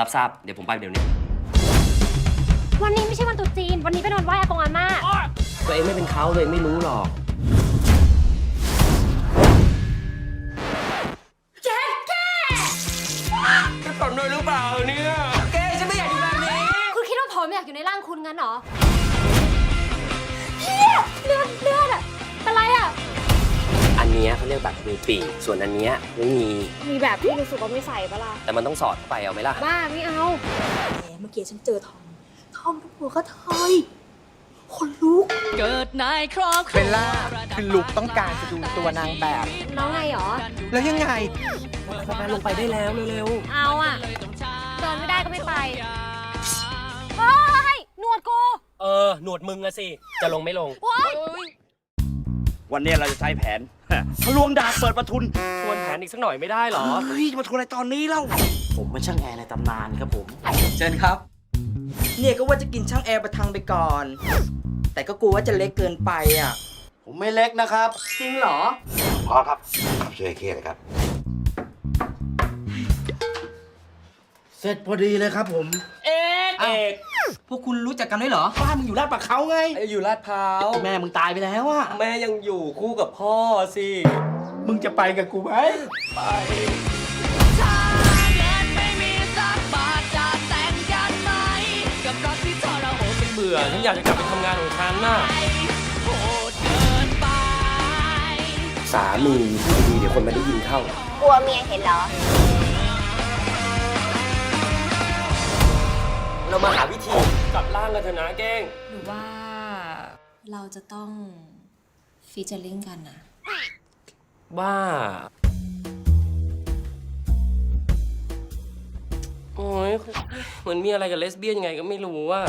รับทราบ เดี๋ยวผมไปเดี๋ยวนี้ วันนี้ไม่ใช่วันตรุษจีน วันนี้เป็นวันไหว้อากงอาม่า ตัวเองไม่เป็นเขาตัวเองไม่รู้หรอกจะตอนด้วยหรือเปล่าเนี่ยแกฉันไม่อยากอยู่แบบนี้ คุณคิดว่าผมอยากอยู่ในร่างคุณงั้นเหรอ เนี้ยเขาเรียกแบบมีปีกส่วนอันเนี้ยไม่มี มีแบบที่รู้สึกว่าไม่ใส่ปะล่ะแต่มันต้องสอดเข้าไปเอาไหมล่ะ บ้าไม่เอา แหมเมื่อกี้ฉันเจอทอม ทอมทุกหัวก็ทอยคนลุก เกิดในครอบครัวเบลล่าคือลุกต้องการจะดูตัวนางแบบ น้องไงหรอ แล้วยังไงมาลงไปได้แล้วเร็วเอาอะเดินไม่ได้ก็ไม่ไป เฮ้ย หนวดกูๆเออ หนวดมึงอะสิ จะลงไม่ลงว้าย วันนี้เราจะใช้แผน ทะลวงดาบเปิดประทุนชวนแผนอีกสักหน่อยไม่ได้เหรอ เฮ้ยจะมาทวนอะไรตอนนี้เล่า ผมเป็นช่างแอร์ในตำนานครับผม เชิญครับ เนี่ยก็ว่าจะกินช่างแอร์ประทังไปก่อน แต่ก็กลัวว่าจะเล็กเกินไปอะ ผมไม่เล็กนะครับ จริงเหรอ พอครับครับช่วยเครียดครับ เสร็จพอดีเลยครับผม เอก เอกพวกคุณรู้จักกันด้วยเหรอ บ้านมึงอยู่ลาดปากเขาไง ไอ้อยู่ลาดพร้าวแม่มึงตายไปแล้วอะแม่ยังอยู่คู่กับพ่อสิ มึงจะไปกับกูไหมถ้าเงินไม่มีสักบาทจะแต่งกันไหม กับรักที่ทรหดเป็นเบื่อฉันอยากจะกลับไปทำงานของฉันน่ะโหดเกินไป สามีพูดดีๆเดี๋ยวคนไม่ได้ยินเข้า กลัวเมียเห็นเหรอ เรามาหาวิธีกลับร่างกันเถอะนะเก้ง หรือว่าเราจะต้องฟีเจอริงกันนะบ้าโอ้ยเหมือนมีอะไรกับเลสเบี้ยนยังไงก็ไม่รู้ว่า